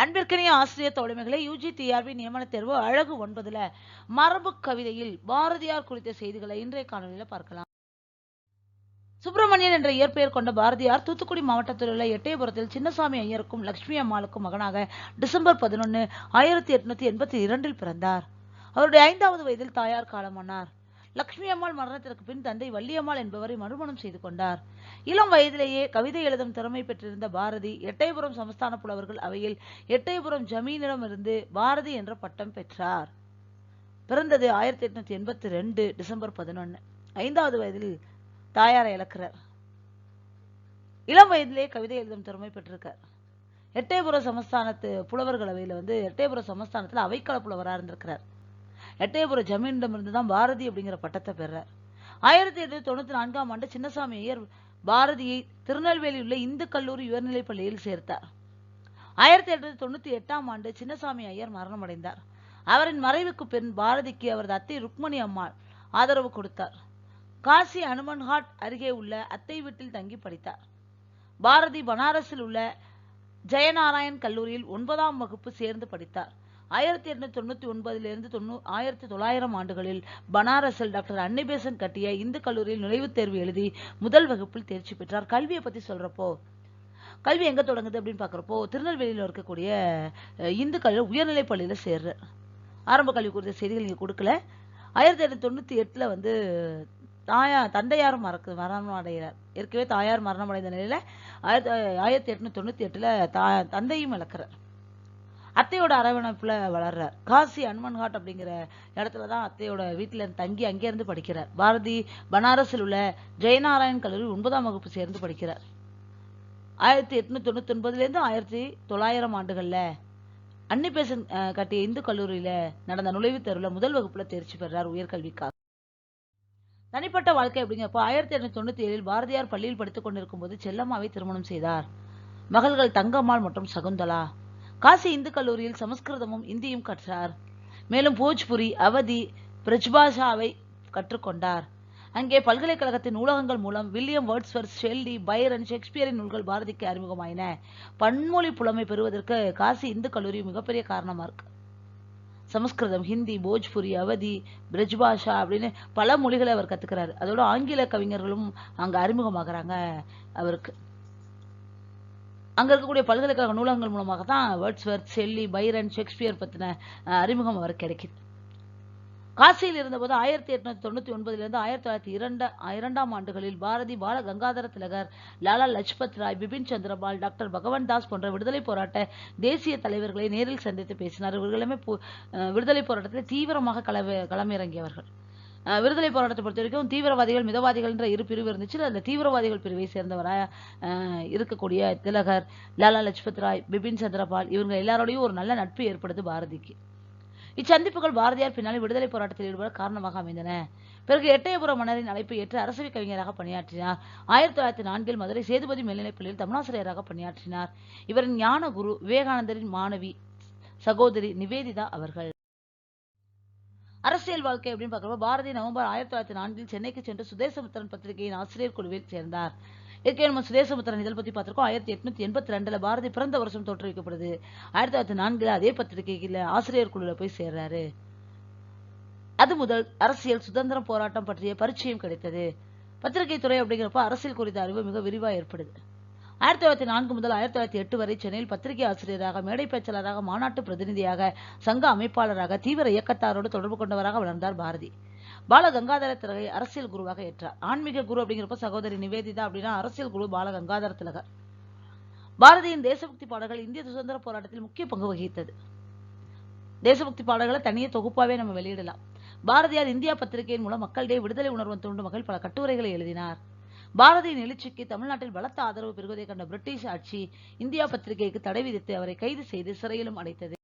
அன்பிற்கினிய ஆசிரியர் தோழமைகளை UG TRP நியமன தேர்வு அழகு ஒன்பதுல மரபு கவிதையில் பாரதியார் குறித்த செய்திகளை இன்றைய காணொலியில பார்க்கலாம். சுப்பிரமணியன் என்ற இயற்பெயர் கொண்ட பாரதியார் தூத்துக்குடி மாவட்டத்தில் உள்ள எட்டயபுரத்தில் சின்னசாமி ஐயருக்கும் லட்சுமி அம்மாளுக்கும் மகனாக டிசம்பர் பதினொன்று ஆயிரத்தி எட்நூத்தி எண்பத்தி இரண்டில் பிறந்தார். அவருடைய ஐந்தாவது வயதில் தாயார் காலமானார். லக்ஷ்மி அம்மாள் மரணத்திற்கு பின் தந்தை வள்ளியம்மாள் என்பவரை மறுமணம் செய்து கொண்டார். இளம் வயதிலேயே கவிதை எழுதும் திறமை பெற்றிருந்த பாரதி எட்டயபுரம் சமஸ்தான புலவர்கள் அவையில் எட்டயபுரம் ஜமீனிடமிருந்து பாரதி என்ற பட்டம் பெற்றார். பிறந்தது ஆயிரத்தி எட்நூத்தி எண்பத்தி ரெண்டு டிசம்பர் பதினொன்னு. ஐந்தாவது வயதில் தாயாரை இழக்கிறார். இளம் வயதிலே கவிதை எழுதும் திறமை பெற்றிருக்கார். எட்டயபுர சமஸ்தானத்து புலவர்கள் அவையில் வந்து எட்டயபுர சமஸ்தானத்தில் அவைக்கள புலவராக இருந்திருக்கிறார். எட்டயபுர ஜமீனிடமிருந்து தான் பாரதி அப்படிங்கிற பட்டத்தை பெறார். ஆயிரத்தி எட்நூத்தி தொண்ணூத்தி நான்காம் ஆண்டு சின்னசாமி ஐயர் பாரதியை திருநெல்வேலியில் உள்ள இந்து கல்லூரி உயர்நிலைப் பள்ளியில் சேர்த்தார். ஆயிரத்தி எட்நூத்தி தொண்ணூத்தி எட்டாம் ஆண்டு சின்னசாமி ஐயர் மரணமடைந்தார். அவரின் மறைவுக்கு பின் பாரதிக்கு அவரது அத்தை ருக்மணி அம்மாள் ஆதரவு கொடுத்தார். காசி அனுமன்ஹாட் அருகே உள்ள அத்தை வீட்டில் தங்கி படித்தார். பாரதி பனாரஸில் உள்ள ஜெயநாராயண் கல்லூரியில் ஒன்பதாம் வகுப்பு சேர்ந்து படித்தார். ஆயிரத்தி எட்நூத்தி தொண்ணூத்தி ஒன்பதிலிருந்து தொண்ணூ ஆயிரத்தி தொள்ளாயிரம் ஆண்டுகளில் பனாரஸில் டாக்டர் அன்னிபேசன் கட்டிய இந்து கல்லூரியில் நுழைவுத் தேர்வு எழுதி முதல் வகுப்பில் தேர்ச்சி பெற்றார். கல்வியை பத்தி சொல்றப்போ கல்வி எங்க தொடங்குது அப்படின்னு பாக்குறப்போ திருநெல்வேலியில் இருக்கக்கூடிய இந்து கல்லூரி உயர்நிலைப் பள்ளியில சேர்றார் ஆரம்ப கல்வி குறித்த செய்திகள் இங்க கொடுக்கல. ஆயிரத்தி எட்நூத்தி தொண்ணூத்தி எட்டில் வந்து தாயா தந்தையார் மறக்கு மரணம் அடைகிறார் ஏற்கனவே தாயார் மரணம் அடைந்த நிலையில ஆயிரத்தி ஆயிரத்தி எட்நூத்தி தொண்ணூத்தி எட்டுல தா தந்தையும் இழக்கிறார். அத்தையோட அரவணைப்புல வளர்றார். காசி அன்மன்காட் அப்படிங்கிற இடத்துல தான் அத்தையோட வீட்டுல இருந்து தங்கி அங்கே இருந்து படிக்கிறார். பாரதி பனாரஸில் உள்ள ஜெயநாராயண் கல்லூரி ஒன்பதாம் வகுப்பு சேர்ந்து படிக்கிறார். ஆயிரத்தி எட்நூத்தி தொண்ணூத்தி ஒன்பதுல இருந்து ஆயிரத்தி தொள்ளாயிரம் ஆண்டுகள்ல அன்னிபேசன் அஹ், கட்டிய இந்து கல்லூரியில நடந்த நுழைவுத் தேர்வுல முதல் வகுப்புல தேர்ச்சி பெறார் உயர்கல்விக்காக. தனிப்பட்ட வாழ்க்கை அப்படிங்கிறப்போ ஆயிரத்தி எட்நூத்தி தொண்ணூத்தி ஏழில் பாரதியார் பள்ளியில் படித்துக் கொண்டிருக்கும் போது செல்லம்மாவை திருமணம் செய்தார். மகள்கள் தங்கம்மாள் மற்றும் சகுந்தலா. காசி இந்து கல்லூரியில் சமஸ்கிருதமும் இந்தியும் கற்றார். மேலும் போஜ்புரி அவதி பிரஜ்பாஷாவை கற்றுக்கொண்டார். அங்கே பல்கலைக்கழகத்தின் நூலகங்கள் மூலம் வில்லியம் வேர்ட்ஸ்வர்த் ஷெல்லி பைரன் ஷேக்ஸ்பியரின் நூல்கள் பாரதிக்கு அறிமுகமாயின. பன்மொழி புலமை பெறுவதற்கு காசி இந்து கல்லூரி மிகப்பெரிய காரணமாக இருக்கு. சமஸ்கிருதம் ஹிந்தி போஜ்புரி அவதி பிரஜ்பாஷா அப்படின்னு பல மொழிகளை அவர் கற்றுக்கிறார் அதோட ஆங்கில கவிஞர்களும் அங்கே அறிமுகமாகறாங்க அவருக்கு. அங்கே இருக்கக்கூடிய பல்கலைக்கழக நூலகங்கள் மூலமாக தான் வேர்ட்ஸ்வர்த் செல்லி பைரன் ஷேக்ஸ்பியர் பற்றின அறிமுகம் அவர் கிடைக்குது. காசியில் இருந்தபோது ஆயிரத்தி எட்நூத்தி தொண்ணூத்தி ஒன்பதிலிருந்து ஆயிரத்தி தொள்ளாயிரத்தி இரண்டு இரண்டாம் ஆண்டுகளில் பாரதி பால கங்காதர திலகர் லாலா லஜ்பத் ராய் பிபின் சந்திரபால் டாக்டர் பகவான் தாஸ் போன்ற விடுதலை போராட்ட தேசிய தலைவர்களை நேரில் சந்தித்து பேசினார். இவர்களுமே விடுதலை போராட்டத்தில் தீவிரமாக களவ களமிறங்கியவர்கள். விடுதலை போராட்டத்தை பொறுத்த வரைக்கும் தீவிரவாதிகள் மிதவாதிகள்ன்ற இரு பிரிவு இருந்துச்சு. அந்த தீவிரவாதிகள் பிரிவை சேர்ந்தவராக அஹ், இருக்கக்கூடிய திலகர் லாலா லஜ்பத் ராய் பிபின் சந்திரபால் இவங்க எல்லாரோடையும் ஒரு நல்ல நட்பு ஏற்படுது பாரதிக்கு. இச்சந்திப்புகள் பாரதியார் பின்னாலே விடுதலை போராட்டத்தில் ஈடுபட காரணமாக அமைந்தன. பிறகு எட்டயபுரம் மன்னரின் அழைப்பை ஏற்று அரசவை கவிஞராக பணியாற்றினார். ஆயிரத்தி தொள்ளாயிரத்தி நான்கில் மதுரை சேதுபதி மேல்நிலைப் பள்ளியில் தமிழாசிரியராக பணியாற்றினார். இவரின் ஞான குரு விவேகானந்தரின் மாணவி சகோதரி நிவேதிதா அவர்கள். அரசியல் வாழ்க்கை அப்படின்னு பார்க்குறப்ப பாரதி நவம்பர் ஆயிரத்தி தொள்ளாயிரத்தி நான்கில் சென்னைக்கு சென்று சுதேசமுத்திரன் பத்திரிகையின் ஆசிரியர் குழுவில் சேர்ந்தார். ஏற்கனவே நம்ம சுதேசமுத்திரன் இதழ் பற்றி பார்த்திருக்கோம். ஆயிரத்தி எட்நூத்தி எண்பத்தி ரெண்டுல பாரதி பிறந்த வருஷம் தோற்றுவிக்கப்படுது. ஆயிரத்தி தொள்ளாயிரத்தி நான்குல அதே பத்திரிகையில் ஆசிரியர் குழுவில் போய் சேர்றாரு. அது முதல் அரசியல் சுதந்திர போராட்டம் பற்றிய பரிச்சயம் கிடைத்தது. பத்திரிகை துறை அப்படிங்கிறப்ப அரசியல் குறித்த அறிவு மிக விரிவாக ஏற்படுது. ஆயிரத்தி தொள்ளாயிரத்தி நான்கு முதல் ஆயிரத்தி தொள்ளாயிரத்தி எட்டு வரை சென்னையில் பத்திரிகை ஆசிரியராக மேடை பேச்சாளராக மாநாட்டு பிரதிநிதியாக சங்க அமைப்பாளராக தீவிர இயக்கத்தாரோடு தொடர்பு கொண்டவராக வளர்ந்தார் பாரதி. பால கங்காதர திலகை அரசியல் குருவாக ஏற்றார். ஆன்மீக குரு அப்படிங்கிறப்ப சகோதரி நிவேதிதா அப்படின்னா அரசியல் குரு பாலகங்காதர திலகர். பாரதியின் தேசபக்தி பாடல்கள் இந்திய சுதந்திர போராட்டத்தில் முக்கிய பங்கு வகித்தது. தேசபக்தி பாடல்களை தனியே தொகுப்பாவே நம்ம வெளியிடலாம். பாரதியார் இந்தியா பத்திரிகையின் மூலம் மக்களிடையே விடுதலை உணர்வு தூண்டும் வகையில் பல கட்டுரைகளை எழுதினார். பாரதியின் எழுச்சிக்கு தமிழ்நாட்டில் பலத்த ஆதரவு பெறுவதை கண்ட பிரிட்டிஷ் ஆட்சி இந்தியா பத்திரிகைக்கு தடை விதித்து அவரை கைது செய்து சிறையிலும் அடைத்தது.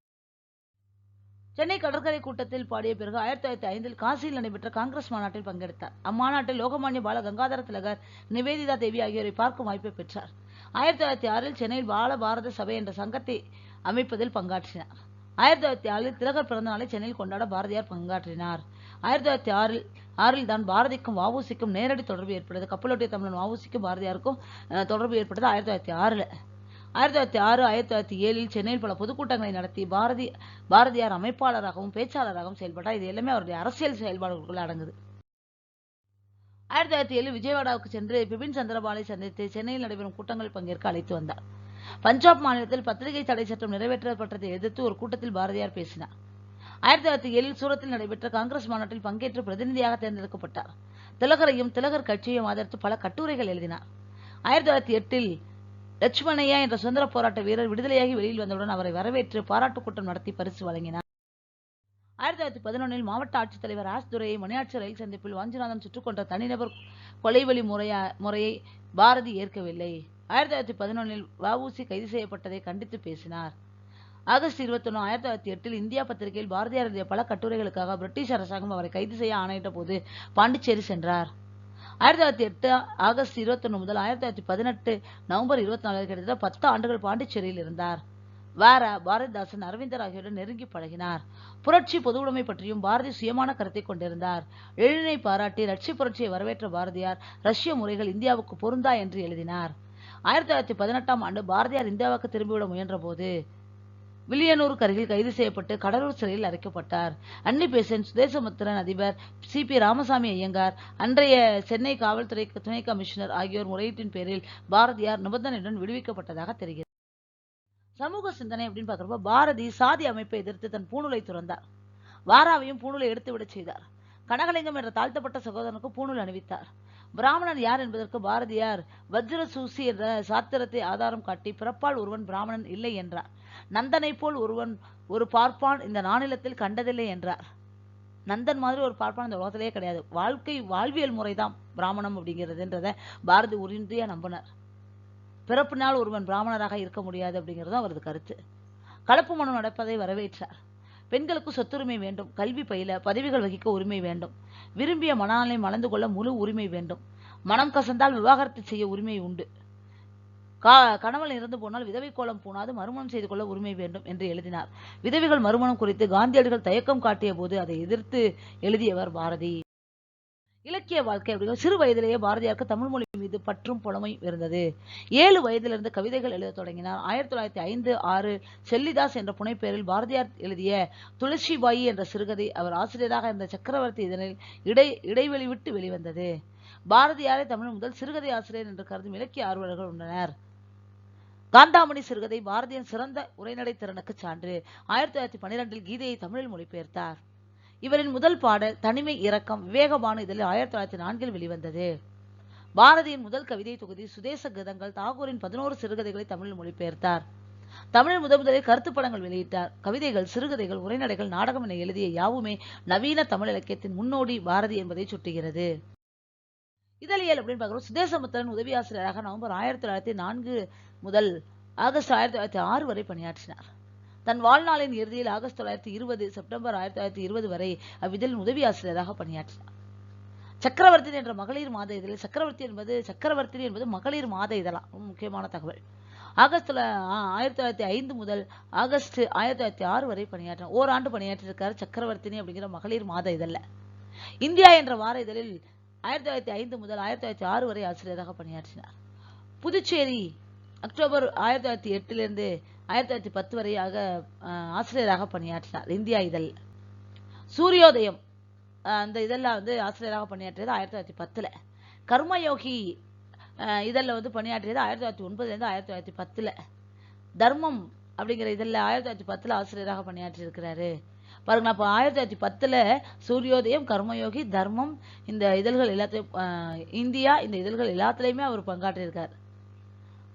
சென்னை கடற்கரை கூட்டத்தில் பாடிய பிறகு ஆயிரத்தி தொள்ளாயிரத்தி ஐந்தில் காசியில் நடைபெற்ற காங்கிரஸ் மாநாட்டில் பங்கெடுத்தார். அம்மாநாட்டில் லோகமானிய பால கங்காதர திலகர் நிவேதிதா தேவி ஆகியோரை பார்க்கும் வாய்ப்பை பெற்றார். ஆயிரத்தி தொள்ளாயிரத்தி ஆறில் சென்னையில் பால பாரத சபை என்ற சங்கத்தை அமைப்பதில் பங்காற்றினார். ஆயிரத்தி தொள்ளாயிரத்தி ஆறில் திலகர் பிறந்த நாளை சென்னையில் கொண்டாட பாரதியார் பங்காற்றினார். ஆயிரத்தி தொள்ளாயிரத்தி ஆறில் ஆறில் தான் பாரதிக்கும் வஉசிக்கும் நேரடி தொடர்பு ஏற்பட்டது. கப்பலோட்டிய தமிழன் வஉசிக்கும் பாரதியாருக்கும் தொடர்பு ஏற்பட்டது ஆயிரத்தி தொள்ளாயிரத்தி ஆறுல. ஆயிரத்தி தொள்ளாயிரத்தி ஆறு ஆயிரத்தி தொள்ளாயிரத்தி ஏழில் சென்னையில் பல பொதுக்கூட்டங்களை நடத்தி பாரதி பாரதியார் அமைப்பாளராகவும் பேச்சாளராகவும் செயல்பட்டார். இது எல்லாமே அவருடைய அரசியல் செயல்பாடுகளுக்குள்ள அடங்குது. ஆயிரத்தி தொள்ளாயிரத்தி ஏழு விஜயவாடாவுக்கு சென்று பிபின் சந்திரபாலை சந்தித்து சென்னையில் நடைபெறும் கூட்டங்கள் பங்கேற்க அழைத்து வந்தார். பஞ்சாப் மாநிலத்தில் பத்திரிகை தடை சட்டம் நிறைவேற்றப்பட்டதை எதிர்த்து ஒரு கூட்டத்தில் பாரதியார் பேசினார். ஆயிரத்தி தொள்ளாயிரத்தி ஏழில் சூரத்தில் நடைபெற்ற காங்கிரஸ் மாநாட்டில் பங்கேற்று பிரதிநிதியாக தேர்ந்தெடுக்கப்பட்டார். திலகரையும் திலகர் கட்சியையும் ஆதரித்து பல கட்டுரைகள் எழுதினார். ஆயிரத்தி தொள்ளாயிரத்தி எட்டில் லட்சுமணையா என்ற சுதந்திர போராட்ட வீரர் விடுதலையாகி வெளியில் வந்தவுடன் அவரை வரவேற்று பாராட்டு கூட்டம் நடத்தி பரிசு வழங்கினார். ஆயிரத்தி தொள்ளாயிரத்தி பதினொன்றில் மாவட்ட ஆட்சித்தலைவர் ஆஸ் துரையை மணியாட்சி ரயில் சந்திப்பில் வாஞ்சிநாதன் சுட்டுக் தனிநபர் கொலைவழி முறையா முறையை பாரதி ஏற்கவில்லை. ஆயிரத்தி தொள்ளாயிரத்தி பதினொன்றில் வஉசி கைது செய்யப்பட்டதை கண்டித்து பேசினார். ஆகஸ்ட் இருபத்தொன்னு ஆயிரத்தி தொள்ளாயிரத்தி எட்டில் இந்தியா பத்திரிகையில் பாரதியார் எழுதிய பல கட்டுரைகளுக்காக பிரிட்டிஷ் அரசாங்கம் அவரை கைது செய்ய ஆணையிட்ட போது பாண்டிச்சேரி சென்றார். ஆயிரத்தி தொள்ளாயிரத்தி எட்டு ஆகஸ்ட் இருபத்தொன்னு முதல் ஆயிரத்தி தொள்ளாயிரத்தி பதினெட்டு நவம்பர் இருபத்தி நாலு கிட்டத்தட்ட பத்து ஆண்டுகள் பாண்டிச்சேரியில் இருந்தார். வேற பாரதிதாசன் அரவிந்தர் ஆகியோருடன் நெருங்கி பழகினார். புரட்சி பொதுவுடைமை பற்றியும் பாரதி சுயமான கருத்தை கொண்டிருந்தார். எழினை பாராட்டி ரட்சி புரட்சியை வரவேற்ற பாரதியார் ரஷ்ய முறைகள் இந்தியாவுக்கு பொருந்தா என்று எழுதினார். ஆயிரத்தி தொள்ளாயிரத்தி பதினெட்டாம் ஆண்டு பாரதியார் இந்தியாவுக்கு திரும்பிவிட முயன்ற போது வில்லியனூருக்கு அருகில் கைது செய்யப்பட்டு கடலூர் சிறையில் அடைக்கப்பட்டார். அன்னி பெசன்ட் சுதேசமுத்திரன் அதிபர் சி பி ராமசாமி ஐயங்கார் அன்றைய சென்னை காவல்துறை துணை கமிஷனர் ஆகியோர் முறையீட்டின் பேரில் பாரதியார் நிபந்தனையுடன் விடுவிக்கப்பட்டதாக தெரிகிறது. சமூக சிந்தனை அப்படின்னு பார்க்குறப்ப பாரதி சாதி அமைப்பை எதிர்த்து தன் பூணூலை துறந்தார். வாராவையும் பூணூலை எடுத்து விடச் செய்தார். கனகலிங்கம் என்ற தாழ்த்தப்பட்ட சகோதரனுக்கு பூணூல் அணிவித்தார். பிராமணன் யார் என்பதற்கு பாரதியார் வஜ்ர சூசி என்ற சாத்திரத்தை ஆதாரம் காட்டி பிறப்பால் ஒருவன் பிராமணன் இல்லை என்றார். நந்தனை போல் ஒருவன் ஒரு பார்ப்பான் இந்த நானிலத்தில் கண்டதில்லை என்றார். நந்தன் மாதிரி ஒரு பார்ப்பான் இந்த உலகத்திலேயே கிடையாது. வாழ்க்கை வாழ்வியல் முறைதான் பிராமணம் அப்படிங்கிறதுன்றத பாரதி உறுதியா நம்பினார். பிறப்பினால் ஒருவன் பிராமணராக இருக்க முடியாது அப்படிங்கிறது அவரது கருத்து. கலப்பு மனம் நடப்பதை வரவேற்றார். பெண்களுக்கு சொத்துரிமை வேண்டும் கல்வி பயில பதவிகள் வகிக்க உரிமை வேண்டும் விரும்பிய மனநலை மலர்ந்து கொள்ள முழு உரிமை வேண்டும். மனம் கசந்தால் விவாகரத்து செய்ய உரிமை உண்டு. கா கணவன் இறந்து போனால் விதவை கோலம் பூணாது மறுமணம் செய்து கொள்ள உரிமை வேண்டும் என்று எழுதினார். விதவைகள் மறுமணம் குறித்து காந்தியடிகள் தயக்கம் காட்டிய போது அதை எதிர்த்து எழுதியவர் பாரதி. இலக்கிய வாழ்க்கை அப்படிங்கிற சிறு வயதிலேயே பாரதியாருக்கு தமிழ் மொழி மீது பற்றும் புலமை இருந்தது. ஏழு வயதிலிருந்து கவிதைகள் எழுதத் தொடங்கினார். ஆயிரத்தி தொள்ளாயிரத்தி ஐந்து ஆறு செல்லிதாஸ் என்ற புனைப்பெயரில் பாரதியார் எழுதிய துளசிபாயி என்ற சிறுகதை அவர் ஆசிரியராக இருந்த சக்கரவர்த்தி இதனில் இடை இடைவெளி விட்டு வெளிவந்தது. பாரதியாரை தமிழ் முதல் சிறுகதை ஆசிரியர் என்று கருதும் இலக்கிய ஆர்வலர்கள் உள்ளனர். காந்தாமணி சிறுகதை பாரதியின் சிறந்த உரைநடை திறனுக்கு சான்று. ஆயிரத்தி தொள்ளாயிரத்தி பன்னிரெண்டில் கீதையை தமிழில் மொழிபெயர்த்தார். இவரின் முதல் பாடல் தனிமை இரக்கம் விவேகபானு இதழில் ஆயிரத்தி தொள்ளாயிரத்தி நான்கில் வெளிவந்தது. பாரதியின் முதல் கவிதை தொகுதி சுதேச கீதங்கள் தாகூரின் பதினோரு சிறுகதைகளை தமிழில் மொழிபெயர்த்தார். தமிழில் முதன் முதலில் கருத்து படங்கள் வெளியிட்டார். கவிதைகள் சிறுகதைகள் உரைநடைகள் நாடகம் என எழுதிய யாவுமே நவீன தமிழ் இலக்கியத்தின் முன்னோடி பாரதி என்பதை சுட்டுகிறது. இதழியல் அப்படின்னு பார்க்குறோம் சுதேசமுத்திரன் உதவி ஆசிரியராக நவம்பர் ஆயிரத்தி தொள்ளாயிரத்தி நான்கு முதல் ஆகஸ்ட் ஆயிரத்தி தொள்ளாயிரத்தி ஆறு வரை பணியாற்றினார். தன் வாழ்நாளின் இறுதியில் ஆகஸ்ட் தொள்ளாயிரத்தி இருபது செப்டம்பர் ஆயிரத்தி தொள்ளாயிரத்தி இருபது வரை அவ்விதழின் உதவி ஆசிரியராக பணியாற்றினார். சக்கரவர்த்தி என்ற மகளிர் மாத இதழில் சக்கரவர்த்தி என்பது சக்கரவர்த்தி என்பது மகளிர் மாத இதழாம் முக்கியமான தகவல். ஆகஸ்ட் ஆயிரத்தி தொள்ளாயிரத்தி ஐந்து முதல் ஆகஸ்ட் ஆயிரத்தி தொள்ளாயிரத்தி ஆறு வரை பணியாற்றினார். ஓராண்டு பணியாற்றியிருக்காரு சக்கரவர்த்தினி அப்படிங்கிற மகளிர் மாத இதழில். இந்தியா என்ற வார இதழில் ஆயிரத்தி தொள்ளாயிரத்தி ஐந்து முதல் ஆயிரத்தி தொள்ளாயிரத்தி ஆறு வரை ஆசிரியராக பணியாற்றினார். புதுச்சேரி அக்டோபர் ஆயிரத்தி தொள்ளாயிரத்தி எட்டிலிருந்து ஆயிரத்தி தொள்ளாயிரத்தி பத்து வரையாக ஆசிரியராக பணியாற்றினார். இந்தியா இதழ். சூரியோதயம் அந்த இதழில் வந்து ஆசிரியராக பணியாற்றியது ஆயிரத்தி தொள்ளாயிரத்தி பத்தில். கர்மயோகி இதழில் வந்து பணியாற்றியது ஆயிரத்தி தொள்ளாயிரத்தி ஒன்பதுலேருந்து ஆயிரத்தி தொள்ளாயிரத்தி பத்தில். தர்மம் அப்படிங்கிற இதில் ஆயிரத்தி தொள்ளாயிரத்தி பத்தில் ஆசிரியராக பணியாற்றியிருக்கிறாரு. பாருங்களா அப்போ ஆயிரத்தி தொள்ளாயிரத்தி பத்தில் சூரியோதயம் கர்மயோகி தர்மம் இந்த இதழ்கள் எல்லாத்தையும் இந்தியா இந்த இதழ்கள் எல்லாத்துலேயுமே அவர் பங்காற்றியிருக்கார்.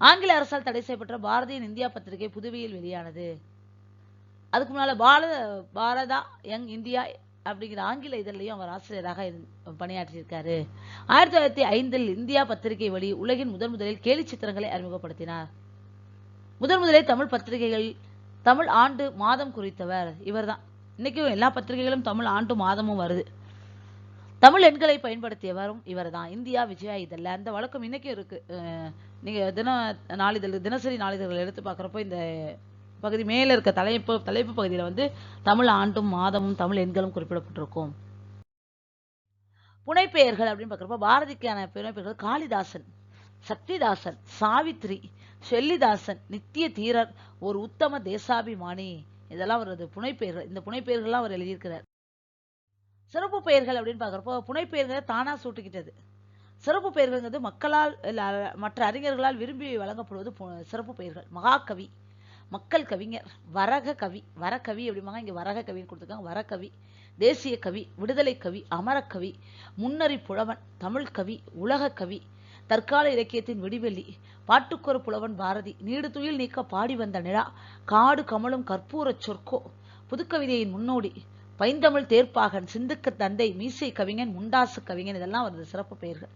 ஆங்கில அரசால் தடை செய்யப்பட்ட பாரதியின் இந்தியா பத்திரிகை புதுவையில் வெளியானது. அதுக்கு முன்னால் பாரத பாரதா யங் இந்தியா அப்படிங்கிற ஆங்கில இதழ்லையும் அவர் ஆசிரியராக பணியாற்றியிருக்காரு. ஆயிரத்தி தொள்ளாயிரத்தி ஐந்தில் இந்தியா பத்திரிகை வழி உலகின் முதன் முதலில் கேலி சித்திரங்களை அறிமுகப்படுத்தினார். முதன் முதலில் தமிழ் பத்திரிகைகள் தமிழ் ஆண்டு மாதம் குறித்தவர் இவர்தான். இன்னைக்கும் எல்லா பத்திரிகைகளும் தமிழ் ஆண்டு மாதமும் வருது. தமிழ் எண்களை பயன்படுத்தியவரும் இவர்தான். இந்தியா விஜயா இதழில் அந்த வழக்கம் இன்றைக்கும் இருக்கு. நீங்கள் தின நாளிதழ் தினசரி நாளிதழ்கள் எடுத்து பார்க்குறப்போ இந்த பகுதி மேலே இருக்க தலைப்பு தலைப்பு பகுதியில் வந்து தமிழ் ஆண்டும் மாதமும் தமிழ் எண்களும் குறிப்பிடப்பட்டிருக்கும். புனைப்பெயர்கள் அப்படின்னு பார்க்குறப்போ பாரதிக்கான புனைப்பெயர்கள் காளிதாசன் சக்திதாசன் சாவித்ரி ஷெல்லிதாசன் நித்திய தீரர் ஒரு உத்தம தேசாபிமானி. இதெல்லாம் அவரது புனைப்பெயர்கள். இந்த புனைப்பெயர்கள்லாம் அவர் எழுதியிருக்கிறார். சிறப்பு பெயர்கள் அப்படின்னு பார்க்குறப்போ புனைப்பெயர்களை தானாக சூட்டுக்கிட்டது. சிறப்பு பெயர்கள்ங்கிறது மக்களால் இல்லை மற்ற அறிஞர்களால் விரும்பி வழங்கப்படுவது பு- சிறப்பு பெயர்கள். மகாகவி மக்கள் கவிஞர் வரக கவி வரகவி அப்படிம்பாங்க. இங்கே வரக கவின்னு கொடுத்துருக்காங்க. வரகவி தேசிய கவி விடுதலை கவி அமரக்கவி முன்னறி புலவன் தமிழ் கவி உலக கவி தற்கால இலக்கியத்தின் விடிவெள்ளி பாட்டுக்கொரு புலவன் பாரதி நீடு துயில் நீக்க பாடி வந்த நிலா காடு கமலும் கற்பூரச் சொற்கோ புதுக்கவிதையின் முன்னோடி பைந்தமிழ் தேர்ப்பாகன் சிந்துக்கு தந்தை மீசை கவிஞன் முண்டாசு கவிஞன் இதெல்லாம் அவரது சிறப்பு பெயர்கள்.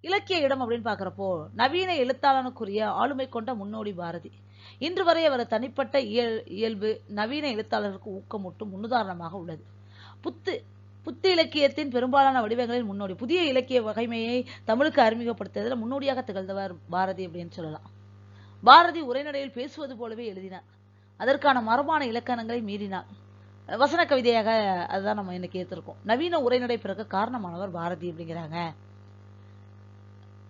இலக்கிய இடம் அப்படின்னு பார்க்குறப்போ நவீன எழுத்தாளனுக்குரிய ஆளுமை கொண்ட முன்னோடி பாரதி. இன்று வரை அவரது தனிப்பட்ட இயல் இயல்பு நவீன எழுத்தாளருக்கு ஊக்கமூட்டும் முன்னுதாரணமாக உள்ளது. புத்து புத்து இலக்கியத்தின் பெரும்பாலான வடிவங்களில் முன்னோடி புதிய இலக்கிய வகைமையை தமிழுக்கு அறிமுகப்படுத்துவதில் முன்னோடியாக திகழ்ந்தவர் பாரதி அப்படின்னு சொல்லலாம். பாரதி உரைநடையில் பேசுவது போலவே எழுதினார். அதற்கான மரபான இலக்கணங்களை மீறினார். வசன கவிதையாக அதுதான் நம்ம இன்னைக்கு ஏற்றிருக்கோம் நவீன உரைநடை பிறக்க காரணமானவர் பாரதி அப்படிங்கிறாங்க.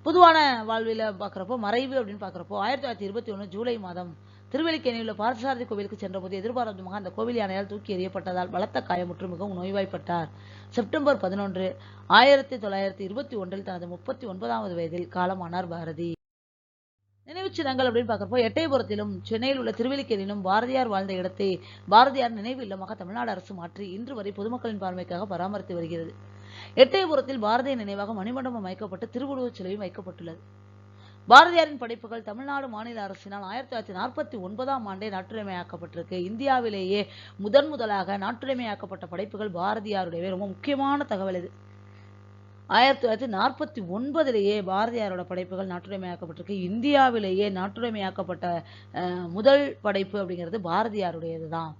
பொதுவான வாழ்வில பார்க்குறப்போ மறைவு அப்படின்னு பார்க்குறப்போ ஆயிரத்தி தொள்ளாயிரத்தி இருபத்தி ஒன்று ஜூலை மாதம் திருவல்லிக்கேணியில் பார்த்தசாரதி கோவிலுக்கு சென்றபோது எதிர்பாராதமாக அந்த கோவில் யானையால் தூக்கி எறியப்பட்டதால் பலத்த காயமுற்று மிகவும் நோய்வாய்ப்பட்டார். செப்டம்பர் பதினொன்று ஆயிரத்தி தொள்ளாயிரத்தி இருபத்தி ஒன்றில் தனது முப்பத்தி ஒன்பதாவது வயதில் காலமானார் பாரதி. நினைவு சின்னங்கள் அப்படின்னு பார்க்குறப்போ எட்டயபுரத்திலும் சென்னையில் உள்ள திருவல்லிக்கேணியிலும் பாரதியார் வாழ்ந்த இடத்தை பாரதியார் நினைவு இல்லமாக தமிழ்நாடு அரசு மாற்றி இன்று வரை பொதுமக்களின் பார்வைக்காக பராமரித்து வருகிறது. எட்டயபுரத்தில் பாரதிய நினைவாக மணிமண்டபம் வைக்கப்பட்டு திருவுருவச் சிலையும் வைக்கப்பட்டுள்ளது. பாரதியாரின் படைப்புகள் தமிழ்நாடு மாநில அரசினால் ஆயிரத்தி தொள்ளாயிரத்தி நாற்பத்தி ஒன்பதாம் ஆண்டே நாட்டுரிமையாக்கப்பட்டிருக்கு இந்தியாவிலேயே முதன் முதலாக நாட்டுரிமையாக்கப்பட்ட படைப்புகள் பாரதியாருடைய ரொம்ப முக்கியமான தகவல் இது. ஆயிரத்தி தொள்ளாயிரத்தி நாற்பத்தி ஒன்பதுலேயே பாரதியாரோட படைப்புகள் நாட்டுடைமையாக்கப்பட்டிருக்கு. இந்தியாவிலேயே நாட்டுடைமையாக்கப்பட்ட முதல் படைப்பு அப்படிங்கிறது பாரதியாருடையதுதான்.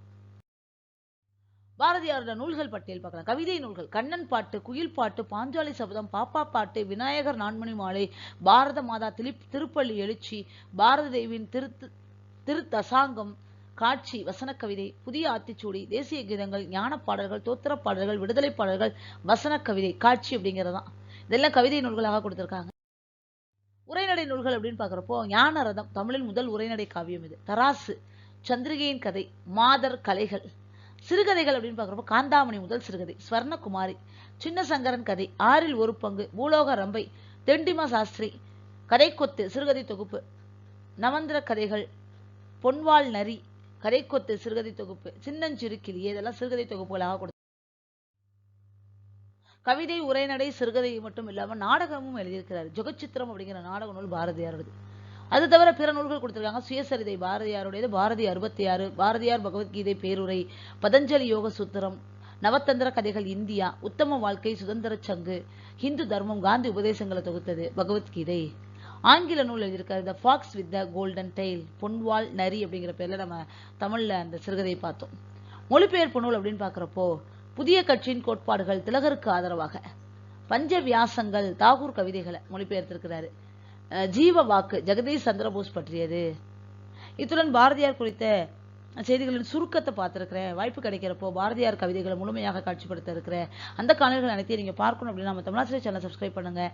பாரதியாரோட நூல்கள் பட்டியல் பார்க்கலாம். கவிதை நூல்கள் கண்ணன் பாட்டு குயில் பாட்டு பாஞ்சாலி சபதம் பாப்பா பாட்டு விநாயகர் நான்மணி மாலை பாரத மாதா திலிப் திருப்பள்ளி எழுச்சி பாரத தேவியின் திரு திருத்தசாங்கம் காட்சி வசனக்கவிதை புதிய ஆத்திச்சூடி தேசிய கீதங்கள் ஞான பாடல்கள் தோத்திர பாடல்கள் விடுதலை பாடல்கள் வசனக் கவிதை காட்சி அப்படிங்கிறதான் இதெல்லாம் கவிதை நூல்களாக கொடுத்துருக்காங்க. உரைநடை நூல்கள் அப்படின்னு பார்க்குறப்போ ஞான ரதம் தமிழில் முதல் உரைநடை காவியம் இது. தராசு சந்திரிகையின் கதை மாதர் கலைகள். சிறுகதைகள் அப்படின்னு பார்க்குறப்போ காந்தாமணி முதல் சிறுகதை ஸ்வர்ணகுமாரி சின்ன சங்கரன் கதை ஆறில் ஒரு பங்கு பூலோக ரம்பை தெண்டிமா சாஸ்திரி கதைக்கொத்து சிறுகதை தொகுப்பு நவந்திர கதைகள் பொன்வாள் நரி கதைக்கொத்து சிறுகதை தொகுப்பு சின்னஞ்சிறு கிளியே இதெல்லாம் சிறுகதை தொகுப்புகளாக கொடுத்து. கவிதை உரைநடை சிறுகதை மட்டும் இல்லாம நாடகமும் எழுதியிருக்கிறார். ஜெகச்சித்திரம் அப்படிங்கிற நாடக நூல் பாரதியாரோடது அது தவிர பிற நூல்கள் கொடுத்துருக்காங்க. சுயசரிதை பாரதியாருடையது. பாரதி அறுபத்தி ஆறு பாரதியார் பகவத்கீதை பேருரை பதஞ்சலி யோக சூத்திரம் நவதந்திர கதைகள் இந்தியா உத்தம வாழ்க்கை சுதந்திர சங்கு ஹிந்து தர்மம் காந்தி உபதேசங்களை தொகுத்தது பகவத்கீதை. ஆங்கில நூல் எழுதியிருக்காரு the fox with the golden tail பொன்வால் நரி அப்படிங்கிற பேரில் நம்ம தமிழ்ல அந்த சிறுகதையை பார்த்தோம். மொழிபெயர்ப்பு நூல் அப்படின்னு பார்க்குறப்போ புதிய கட்சியின் கோட்பாடுகள் திலகருக்கு ஆதரவாக. பஞ்ச வியாசங்கள் தாகூர் கவிதைகளை மொழிபெயர்த்திருக்கிறாரு. அஹ் ஜீவ வாக்கு ஜெகதீஷ் சந்திரபோஸ் பற்றியது. இத்துடன் பாரதியார் குறித்த செய்திகளின் சுருக்கத்தை பார்த்துருக்கிறேன். வாய்ப்பு கிடைக்கிறப்போ பாரதியார் கவிதைகளை முழுமையாக காட்சிப்படுத்த இருக்கிறேன். அந்த காணொலிகள் அனைத்தையும் நீங்க பார்க்கணும் அப்படின்னா நம்ம தமிழாசிரியர் சேனல் சப்ஸ்கிரைப் பண்ணுங்க.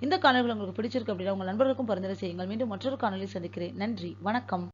இந்த காணொலிகள் உங்களுக்கு பிடிச்சிருக்கு அப்படின்னா உங்கள் நண்பர்களுக்கும் பரிந்துரை செய்யுங்கள். மீண்டும் மற்றொரு காணொலியில் சந்திக்கிறேன். நன்றி. வணக்கம்.